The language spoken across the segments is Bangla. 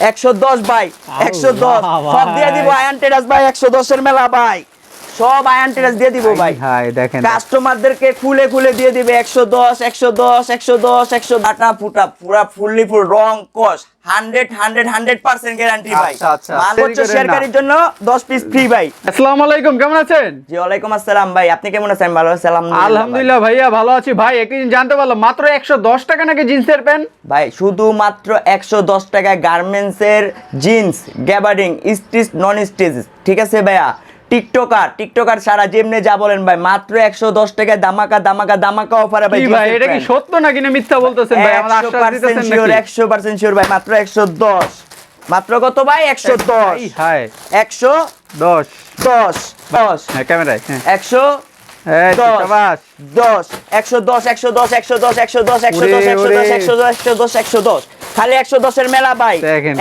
একশো দশ ভাই একশো দশ আল্লাহ সব দিয়ে। দিব আয়ান টেরাস ভাই একশো দশের মেলা ভাই সব আয়ান টেরাস দিয়ে দিব ভাই। হাই দেখেন। কাস্টমারদেরকে খুলে খুলে দিয়ে দিবে একশো দশ একশো দশ একশো দশ একশো ডাটা ফুটা পুরা ফুললি ফুল রং কস hundred hundred hundred percent guarantee ভাই। আচ্ছা, আচ্ছা। মাল দেরি হচ্ছে করেন না। শেয়ারকারীর জন্য দশ পিস ফ্রি ভাই। আসসালামু আলাইকুম কেমন আছেন? জি ওয়ালাইকুম আসসালাম ভাই আপনি কেমন আছেন? ভালো আছেন আলহামদুলিল্লাহ ভাইয়া ভালো আছি। ভাই জানতে পারলাম মাত্র একশো দশ টাকা নাকি জিন্সের প্যান্ট? ভাই শুধুমাত্র একশো দশ টাকা গার্মেন্টসের jeans gabardine stitch non stitch ঠিক আছে ভাইয়া? টিকটকার টিকটকার সারা যেমনে যা বলেন ভাই মাত্র একশো দশ টাকায় দামাকা দামাকা দামাকা অফারে ভাই ভাই এটা কি সত্য নাকি না মিথ্যা বলতেছেন ভাই? একশো পার্সেন্ট শিওর একশো পার্সেন্ট শিওর ভাই মাত্র একশো দশ। মাত্র কত ভাই? একশো দশ। একশো দশ। দশ। দশ হ্যাঁ ক্যামেরায় হ্যাঁ। একশো দশ। দশ। একশো দশ একশো দশ একশো দশ একশো দশ একশো দশ একশো দশ একশো দশ একশো দশ একশো দশ। খালি একশো দশের মেলা ভাই।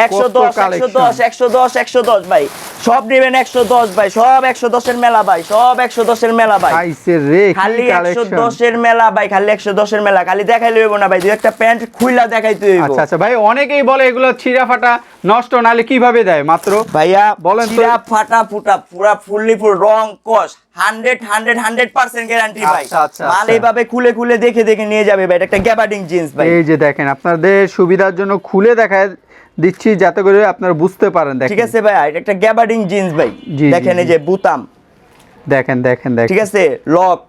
একশো দশ একশো দশ একশো দশ একশো দশ ভাই। সব নেবেন একশো দশ ভাই সব একশো দশের মেলা ভাই সব একশো দশের মেলা ভাই। খালি একশো দশের মেলা ভাই খালি একশো দশের মেলা খালি দেখাই লইব না ভাই দুই একটা প্যান্ট খুইলা দেখাইতে হইব। আচ্ছা আচ্ছা ভাই অনেকেই বলে এগুলো ছিঁড়া ফাটা নষ্ট নালে কীভাবে দেয়? মাত্র ভাইয়া বলেন। চিরা ফাটা ফুটা পুরা ফুললি ফুল রং কস hundred hundred hundred percent guarantee ভাই। আচ্ছা, আচ্ছা, মাল। এইভাবে খুলে খুলে দেখে দেখে নিয়ে যাবে ভাই এটা একটা গ্যাবার্ডিং জিন্স ভাই। এই যে দেখেন আপনাদের সুবিধার জন্য খুলে দেখায় দিচ্ছি যাতে করে আপনারা বুঝতে পারেন ঠিক আছে ভাই এটা একটা গ্যাবার্ডিং জিন্স ভাই। দেখেন এই যে বুতাম। দেখেন দেখেন দেখেন। ঠিক আছে লক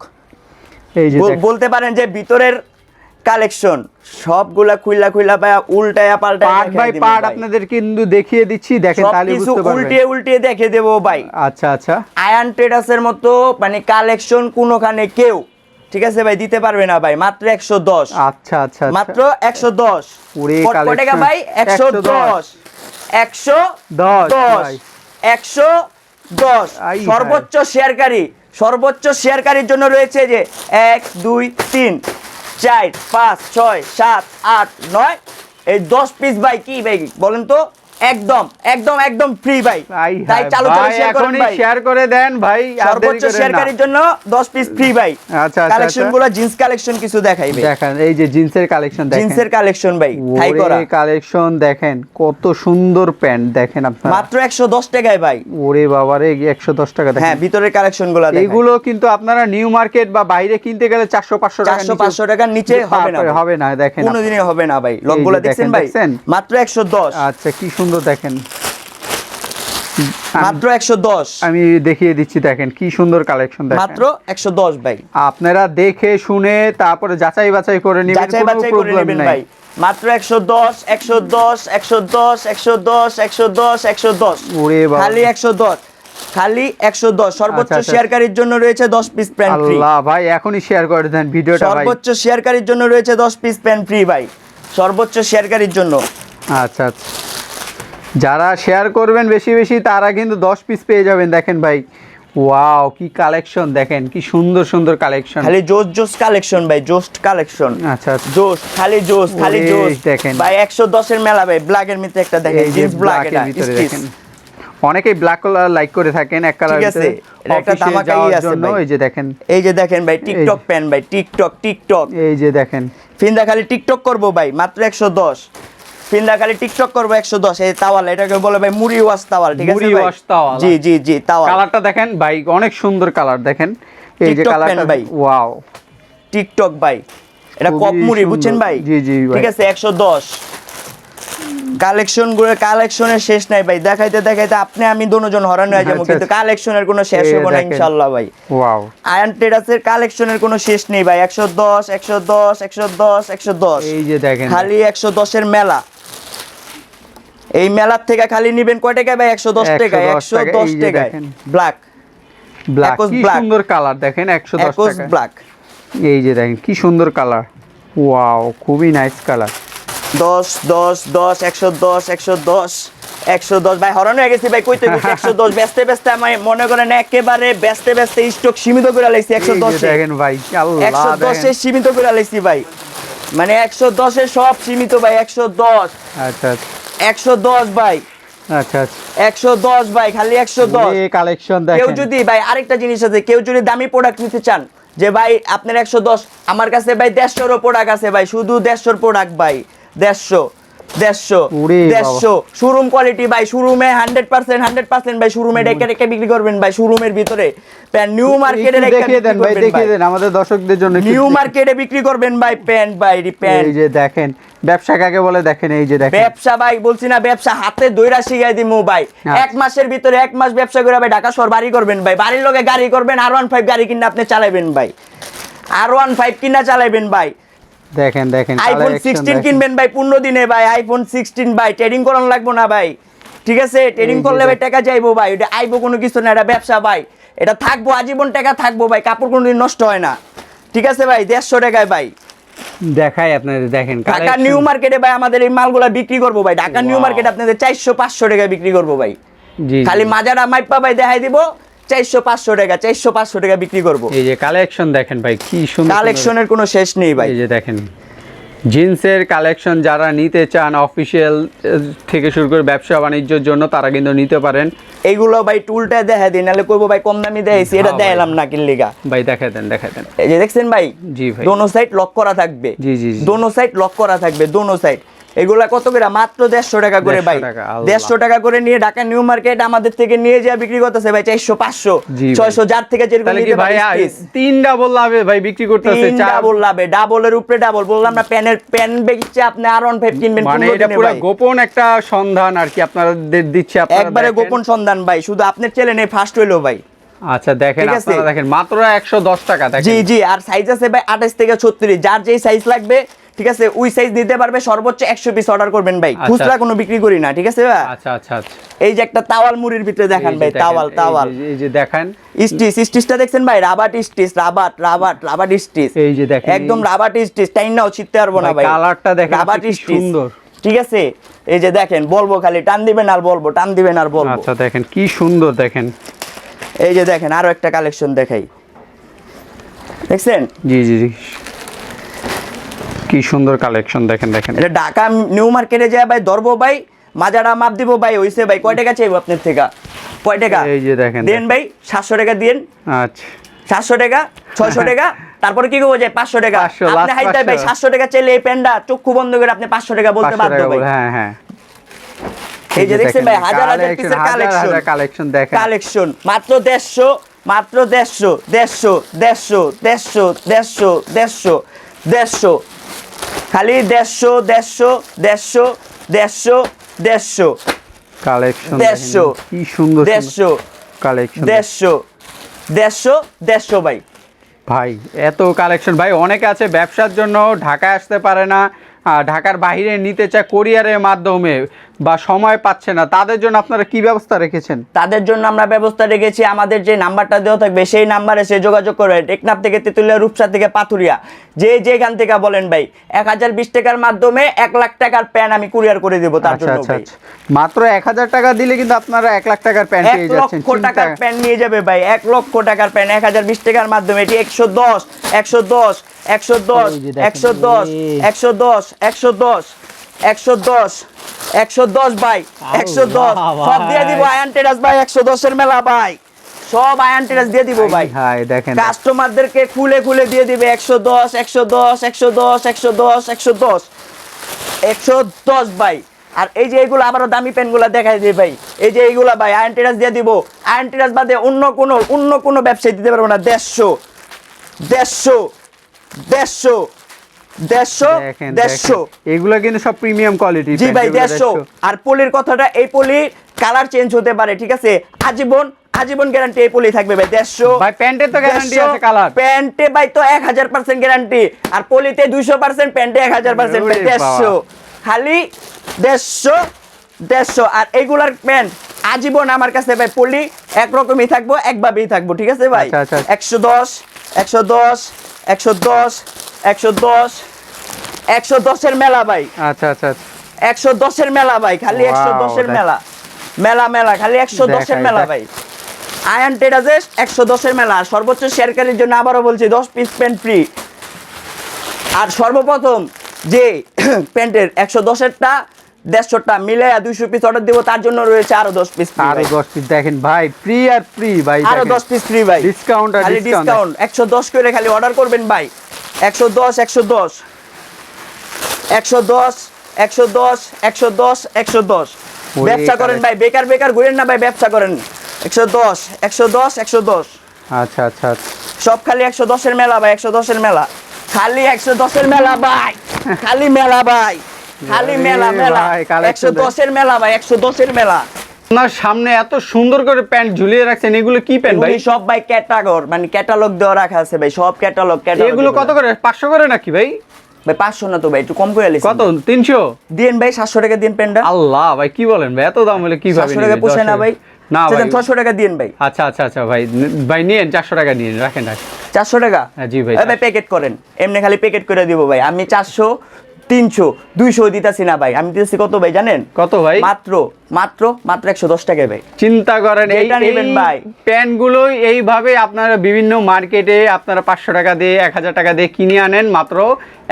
এই যে বলতে পারেন যে ভিতরের কালেকশন সবগুলা খুইলা খুইলা ভাই উল্টায়া পাল্টায়া পার্ট বাই পার্ট আপনাদের কিন্তু দেখিয়ে দিচ্ছি দেখেন তাহলে বুঝতে পারবেন। উল্টিয়ে উল্টিয়ে দেখে দেবো ভাই। আচ্ছা আচ্ছা। আয়ান ট্রেডার্সের মতো মানে কালেকশন কোনোখানে কেউ ঠিক আছে ভাই দিতে পারবে না ভাই মাত্র একশো দশ। আচ্ছা আচ্ছা আচ্ছা। মাত্র একশো দশ। টাকা ভাই একশো দশ। একশো দশ। একশো দশ। সর্বোচ্চ শেয়ারকারী সর্বোচ্চ শেয়ারকারীর জন্য রয়েছে যে এক দুই তিন চার পাঁচ ছয় সাত আট নয়। এই দশ পিস ভাই কি ভাই বলেন তো? একদম একদম একদম ফ্রি ভাই। ভাই তাই চালু চালু শেয়ার করেন ভাই। শেয়ার করে দেন ভাই সর্বোচ্চ। শেয়ারকারীর জন্য 10 পিস ফ্রি ভাই। আচ্ছা, আচ্ছা, কালেকশন আচ্ছা। গুলো জিন্স কালেকশন কিছু দেখাইবে দেখেন এই যে জিন্সের কালেকশন দেখেন। জিন্সের কালেকশন ভাই থাই করা। কালেকশন দেখেন কত সুন্দর প্যান্ট দেখেন আপনারা। মাত্র 110 টাকায় ভাই। ওরে বাবারে একশো দশ টাকা হ্যাঁ ভিতরের কালেকশনগুলো দেখেন। এইগুলো কিন্তু আপনারা নিউ মার্কেট বা বাইরে কিনতে গেলে চারশো পাঁচশো টাকা 400 500 টাকার নিচে হবে না ভাই। হবে না দেখেন কোনোদিনই হবে না ভাই। লকগুলো দেখেন, ভাই? মাত্র 110 আচ্ছা কি সুন্দর দেখেন। আমি- মাত্র 110 আমি দেখিয়ে দিচ্ছি দেখেন কি সুন্দর কালেকশন দেখেন। মাত্র 110 ভাই। আপনারা দেখে শুনে তারপরে যাচাই বাছাই করে নেবেন যাচাই বাছাই করে নেবেন ভাই। মাত্র 110 110 110 110 110 110 ওরে বাবা। খালি 110 খালি 110 সর্বোচ্চ আচ্ছা, আচ্ছা। শেয়ারকারীর জন্য রয়েছে 10 পিস প্যান্ট ফ্রি আল্লাহ ভাই এখনই শেয়ার করে দেন ভিডিওটা ভাই। সর্বোচ্চ শেয়ারকারীর জন্য রয়েছে 10 পিস প্যান্ট ফ্রি ভাই। সর্বোচ্চ শেয়ারকারীর জন্য। আচ্ছা আচ্ছা। যারা শেয়ার করবেন বেশি বেশি তারা কিন্তু দশ পিস পেয়ে যাবেন। দেখেন ভাই ওয়াও কি কালেকশন দেখেন কি সুন্দর সুন্দর কালেকশন খালি জোস জোস কালেকশন ভাই জোস্ট কালেকশন আচ্ছা আচ্ছা। জোস খালি জোস খালি জোস দেখেন। ভাই 110 এর মেলা ভাই ব্ল্যাকের মধ্যে একটা দেখেন এই যে জিন্স ব্ল্যাক এটা ভিতরে দেখেন। অনেকেই ব্ল্যাক কালার লাইক করে থাকেন এক কালার ঠিক আছে, একটা ধামাকা ইয়ে আছে ভাই। এই যে দেখেন। এই যে দেখেন ভাই টিকটক প্যান ভাই টিকটক টিকটক এই যে দেখেন। ফিন্দা খালি টিকটক করব ভাই মাত্র 110 ফিন্দা খালি টিকটক করব 110 এই তাওয়াল এটাকে বলে ভাই মুড়ি ওয়াশ তাওয়াল ঠিক আছে মুড়ি ওয়াশ তাওয়াল। জি জি জি তাওয়াল। কালারটা দেখেন ভাই অনেক সুন্দর কালার দেখেন। এই যে কালারটা ভাই। ওয়াও। টিকটক ভাই। এটা মুড়ি বুঝছেন ভাই? জি, জি ঠিক আছে একশো দশ। কালেকশনগুলো কালেকশনের শেষ নাই ভাই। দেখাইতে দেখাইতে আপনি আমি দুজন হরান হয়ে যাব আচ্ছা, কিন্তু আচ্ছা। কালেকশনের কোনো শেষ হবে না। ইনশাল্লাহ ভাই। ওয়াও। আয়ন ট্রেডার্সের কালেকশনের কোনো শেষ নেই ভাই। একশো দশ একশো দশ একশো দশ একশো দশ। এই যে দেখেন। খালি একশো দশের মেলা। এই মেলার থেকে খালি নিবেন কয় টাকা ভাই? একশো দশ টাকা 110 একশো টাকা, দশ টাকায়। ব্ল্যাক ব্ল্যাক কি সুন্দর কালার দেখেন একশো দশ ব্ল্যাক এই যে দেখেন কি সুন্দর কালার ওয়াও খুবই নাইস কালার দশ দশ দশ একশো দশ একশো দশ একশো দশ। ভাই হরণ হয়ে গেছি ভাই কইতে গেছি একশো দশ। ব্যস্তে ব্যস্তে আমি মনে করেন একেবারে ব্যস্তে ব্যস্তে স্টক সীমিত করে লাইছি একশো দশে। ভাই একশো দশে সীমিত করে লাইছি ভাই। মানে একশো দশে সব সীমিত ভাই একশো দশ। আচ্ছা। একশো দশ ভাই। আচ্ছা আচ্ছা। একশো দশ ভাই খালি একশো দশ। এই কালেকশন কেউ যদি ভাই আরেকটা জিনিস আছে কেউ যদি দামি প্রোডাক্ট নিতে চান যে ভাই আপনার একশো দশ আমার কাছে ভাই দেড়শোরও প্রোডাক্ট আছে ভাই শুধু দেড়শোর প্রোডাক্ট ভাই দেড়শো। দেড়শো দেড়শো। শোরুম কোয়ালিটি ভাই শোরুমে হান্ড্রেড পার্সেন্ট হান্ড্রেড পার্সেন্ট ভাই শোরুমে ডেকে ডেকে বিক্রি করবেন ভাই শোরুমের ভিতরে। প্যান্ট নিউ মার্কেটে দেখিয়ে দেন ভাই দেখিয়ে দেন আমাদের দর্শকদের জন্য নিউ মার্কেটে বিক্রি করবেন ভাই প্যান্ট ভাই প্যান্ট এই যে দেখেন ব্যবসা কাকে বলে? দেখেন এই যে দেখেন। ব্যবসা ভাই বলছি না ব্যবসা হাতে দইরা শিখাই দিমু ভাই। আচ্ছা। এক মাসের ভিতরে এক মাস ব্যবসা করে ভাই ঢাকা শহর বাড়ি করবেন ভাই। বাড়ির লোকে গাড়ি করবেন আর ওয়ান ফাইভ গাড়ি কিনে আপনি চালাবেন ভাই। আর ওয়ান ফাইভ কিনা চালাবেন ভাই। দেখেন দেখেন আইফোন collection সিক্সটিন দেখেন। কিনবেন ভাই পনেরো দিনে ভাই আইফোন সিক্সটিন ভাই ট্রেডিং করানো লাগবো না ভাই। ঠিক আছে? ট্রেডিং করলে ভাই টাকা যাইবো ভাই এটা আইবো কোনো কিছু না এটা ব্যবসা ভাই। এটা থাকব আজীবন টাকা থাকব ভাই কাপড় কোনোদিন নষ্ট হয় না। ঠিক আছে ভাই? দেড়শো টাকায় ভাই। দেখাই আপনাদের দেখেন ঢাকা নিউ মার্কেটে ভাই আমাদের এই মালগুলা বিক্রি করব ভাই। ঢাকা নিউ. মার্কেটে আপনাদের চারশো পাঁচশো টাকায় বিক্রি করব ভাই। জি। খালি মাজারা মাইপা ভাই দেখাই দিব। চারশো পাঁচশো টাকা চারশো পাঁচশো টাকা বিক্রি করব। এই যে কালেকশন দেখেন ভাই কি সুন্দর কালেকশনের কোনো শেষ নেই ভাই। এই যে দেখেন জিন্সের কালেকশন যারা নিতে চান অফিসিয়াল থেকে শুরু করে ব্যবসা বাণিজ্যের জন্য তারা কিন্তু নিতে পারেন। এইগুলো ভাই টুলটা দেখা দিই নাহলে করব ভাই কম দামি দেখাইছি এটা হ্যাঁ। দেখালাম না কিনলিগা ভাই দেখাই দেন দেখাই দেন। এই যে দেখছেন ভাই? জি ভাই। দোনো সাইড লক করা থাকবে। জি, জি। দোনো সাইড লক করা থাকবে দোনো সাইড এগুলা কত করে? মাত্র দেড়শো টাকা করে ভাই। দেড়শো টাকা করে নিয়ে ঢাকা নিউ মার্কেট আমাদের থেকে নিয়ে যা বিক্রি করতেছে ভাই চারশো পাঁচশো ছয়শো যার থেকে যেরকম। তিন ডাবল লাভে ভাই বিক্রি করতেছে তিন ডাবল লাভে ডাবলের উপরে ডাবল বললাম না প্যানের প্যান বেচছে আপনি আর অন ফাইভ কিনবেন মানে এটা পুরো গোপন একটা সন্ধান আর কি আপনাদের দিচ্ছে একবারে গোপন সন্ধান ভাই শুধু আপনার চ্যানেলে নেই ফার্স্ট হইল ভাই। আচ্ছা দেখেন আপনারা দেখেন মাত্র একশো দশ টাকা জি জি আর সাইজ আছে ভাই আঠাশ থেকে ছত্রিশ যার যেই সাইজ লাগবে ঠিক আছে? ওই সাইজ নিতে পারবে সর্বোচ্চ একশো পিস অর্ডার করবেন ভাই। আচ্ছা। খুচরা কোনো বিক্রি করি না ঠিক আছে আচ্ছা আচ্ছা এই যে একটা তাওয়াল মুড়ির ভিতরে দেখান ভাই তাওয়াল তাওয়াল। এই যে দেখেন। স্টিচ স্টিচটা দেখছেন ভাই? রাবাট স্টিচ রাবাট রাবাট রাবাট স্টিচ। এই যে দেখেন, একদম রাবাট স্টিচ টাইম নাও ছিটতে পারব না ভাই, কালারটা দেখেন রাবাট স্টিচ। সুন্দর। ঠিক আছে? এই যে দেখেন বলব খালি টান দিবেন আর বলব টান দিবেন আর বলব। আচ্ছা দেখেন কি সুন্দর দেখেন। এই যে দেখেন আরও একটা কালেকশন দেখাই। দেখছেন? জি জি জি। কি সুন্দর কালেকশন দেখেন দেখেন। এটা ঢাকা নিউ মার্কেটে যায় ভাই ধরবো ভাই মাজারা মাপ দিব ভাই হইছে ভাই কয় টাকা চাইব আপনার থেকে? কয় টাকা? এই যে দেখেন দেন ভাই সাতশো টাকা দিন আচ্ছা। সাতশো টাকা ছয়শো টাকা তারপরে কি করব পাঁচশো টাকা? আপনি হাইতে ভাই সাতশো টাকা চাইলে এই প্যান্টটা চক্ষু বন্ধ করে আপনি পাঁচশো টাকা বলতে বাধ্য ভাই। হ্যাঁ হ্যাঁ। এই যে দেখছেন ভাই হাজার হাজার পিসের কালেকশন কালেকশন দেখেন। কালেকশন মাত্র দেড়শো মাত্র দেড়শো দেড়শো দেড়শো দেড়শো দেড়শো দেড়শো দেড়শো। খালি দেড়শো দেড়শো দেড়শো দেড়শো দেড়শো। কালেকশন দেড়শো। কি সুন্দর দেড়শো কালেকশন দেড়শো দেড়শো দেড়শো ভাই। ভাই এত কালেকশন ভাই অনেকে আছে ব্যবসার জন্য ঢাকায় আসতে পারে না ঢাকার বাহিরে নিতে চায় কোরিয়ারের মাধ্যমে। বা সময় পাচ্ছে না তাদের জন্য আপনারা কি ব্যবস্থা রেখেছেন? তাদের জন্য আমরা ব্যবস্থা রেখেছি আমাদের যে নাম্বারটা দেওয়া থাকবে সেই নাম্বারে সে যোগাযোগ করবে টেকনাফ থেকে তেতুলিয়া রূপসা থেকে পাথুরিয়া যে যেখান থেকে বলেন ভাই এক হাজার বিশ টাকার মাধ্যমে এক লাখ টাকার প্যান আমি কুরিয়ার করে দেবো তার আচ্ছা জন্য আচ্ছা আচ্ছা। মাত্র এক হাজার টাকা দিলে কিন্তু আপনারা এক লাখ টাকার প্যান্ট এক পেয়ে যাচ্ছেন লক্ষ টাকার প্যান নিয়ে যাবে ভাই এক লক্ষ টাকার প্যান এক হাজার বিশ টাকার মাধ্যমে এটি একশো দশ একশো দশ একশো দশ একশো দশ একশো দশ একশো দশ। একশো দশ একশো দশ ভাই একশো দশ। সব দিয়ে। দিব আয়ান টেরাস ভাই একশো দশের মেলা ভাই। সব আয়ান টেরাস দিয়ে দিব ভাই। দেখেন। কাস্টমারদেরকে খুলে খুলে দিয়ে দিবে একশো দশ একশো দশ একশো দশ একশো দশ একশো দশ। একশো দশ ভাই। আর এই যে এইগুলো আবারও দামি পেনগুলো দেখাই দিই ভাই। এই যে এইগুলা ভাই আয়ন টেরাস দিয়ে দিব। আয়ন টেরাস বাদে অন্য কোনো অন্য কোনো ব্যবসায়ী দিতে পারব না। দেড়শো দেড়শো দেড়শো। দেড়শো দেড়শো। এগুলো কিন্তু সব প্রিমিয়াম কোয়ালিটি জি ভাই দেড়শো। আর পলির কথাটা এই পলি কালার চেঞ্জ হতে পারে ঠিক আছে? আজীবন আজীবন গ্যারান্টি এই পলি থাকবে ভাই দেড়শো। ভাই প্যান্টের তো গ্যারান্টি আছে কালার প্যান্টে ভাই তো এক হাজার পার্সেন্ট গ্যারান্টি আর পলিতে দুইশো পার্সেন্ট প্যান্টে এক হাজার পার্সেন্ট ওরে দেড়শো। খালি দেড়শো দেড়শো। আর এইগুলার প্যান্ট আজীবন আমার কাছে ভাই পলি একরকমই থাকব একভাবেই থাকব ঠিক আছে ভাই? আচ্ছা, আচ্ছা। একশো দশ একশো দশ একশো দশ একশো দশ একশো দশের মেলা ভাই। আচ্ছা আচ্ছা আচ্ছা। একশো দশের মেলা ভাই খালি একশো দশের মেলা। মেলা মেলা খালি একশো দশের মেলা ভাই। আয়ান টেরাজেস একশো দশের মেলা। আর সর্বোচ্চ শেয়ারকারীর জন্য আবারও বলছি দশ পিস প্যান্ট ফ্রি আর সর্বপ্রথম যে প্যান্টের একশো দশেরটা দেড়শোটা মিলে দুইশো পিস অর্ডার দিব তার জন্য রয়েছে আরও দশ পিস আরও দশ পিস দেখেন ভাই ফ্রি আর ফ্রি ভাই আরও দশ পিস ফ্রি ভাই। ডিসকাউন্ট আর খালি ডিসকাউন্ট একশো দশ করে খালি অর্ডার করবেন ভাই। একশো দশ একশো দশ। একশো দশ একশো দশ একশো দশ একশো দশ। ব্যবসা করেন কারে। ভাই বেকার বেকার ঘুরেন না ভাই ব্যবসা করেন। একশো দশ একশো দশ একশো দশ। আচ্ছা আচ্ছা আচ্ছা। সব খালি একশো দশের মেলা ভাই একশো দশের মেলা। খালি একশো দশের মেলা ভাই খালি মেলা ভাই খালি মেলা মেলা। একশো দশের মেলা ভাই একশো দশের মেলা। আপনার সামনে এত সুন্দর করে প্যান্ট ঝুলিয়ে রাখছেন এগুলো কি প্যান্ট ভাই? সব ভাই ক্যাটাগর মানে ক্যাটালগ দেওয়া রাখা আছে ভাই সব ক্যাটালগ ক্যাটালগ এগুলো। কত করে? পাঁচশো করে নাকি ভাই? ভাই পাঁচশো না তো ভাই একটু কম করে লিখছি কত? তিনশো? দিন ভাই সাতশো টাকা দিন পেনটা আল্লাহ ভাই কি বলেন ভাই এত দাম হলে কীভাবে সাতশো টাকা পোষায় না ভাই। না ভাই। ছশো টাকা দিন ভাই। আচ্ছা আচ্ছা আচ্ছা ভাই ভাই নিয়েন চারশো টাকা নিয়েন রাখেন রাখেন। চারশো টাকা? হ্যাঁ, জি ভাই, ভাই প্যাকেট করেন। এমনি খালি প্যাকেট করে দিব ভাই। আমি চারশো তিনশো দুইশো দিতেছি না ভাই। আমি দিতেছি কত ভাই জানেন? কত ভাই? মাত্র মাত্র মাত্র একশো দশ টাকায় ভাই। চিন্তা করেন এই যেটা নেবেন ভাই। প্যান্টগুলো এইভাবে আপনারা বিভিন্ন মার্কেটে আপনারা পাঁচশো টাকা দিয়ে এক হাজার টাকা দিয়ে কিনে আনেন মাত্র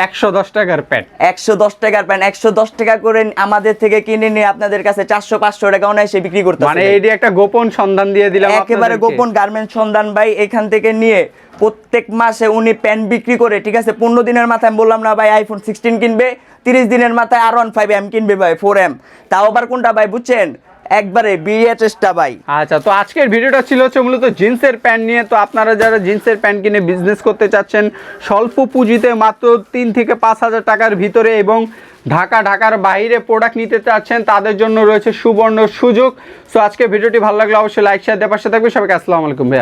একশো দশ টাকার প্যান্ট। একশো দশ টাকার প্যান্ট একশো দশ টাকা করে আমাদের থেকে কিনে নিয়ে আপনাদের কাছে চারশো পাঁচশো টাকা অনায়াসে বিক্রি করতে মানে এইটি একটা গোপন সন্ধান দিয়ে দিলাম একেবারে গোপন গার্মেন্টস সন্ধান ভাই এখান থেকে নিয়ে প্রত্যেক মাসে উনি প্যান্ট বিক্রি করে ঠিক আছে পনেরো দিনের মাথায় আমি বললাম না ভাই আইফোন সিক্সটিন কিনবে তিরিশ দিনের মাথায় আর ওয়ান ফাইভ এম কিনবে ভাই ফোর এম তাও আবার কোনটা ভাই, বুঝছেন? একবারে বিএচএসটা ভাই। আচ্ছা তো আজকের ভিডিওটা ছিল হচ্ছে মূলত জিন্সের প্যান্ট নিয়ে। তো আপনারা যারা জিন্সের প্যান্ট কিনে বিজনেস করতে চাচ্ছেন, স্বল্প পুঁজিতে মাত্র তিন থেকে পাঁচ হাজার টাকার ভিতরে এবং ঢাকা, ঢাকার বাইরে প্রোডাক্ট নিতে চাচ্ছেন, তাদের জন্য রয়েছে সুবর্ণ সুযোগ। সো আজকে ভিডিওটি ভালো লাগলে অবশ্যই লাইক শেয়ার দেওয়ার পাশে থাকবে সবাইকে আসসালামু আলাইকুম ভাইয়া।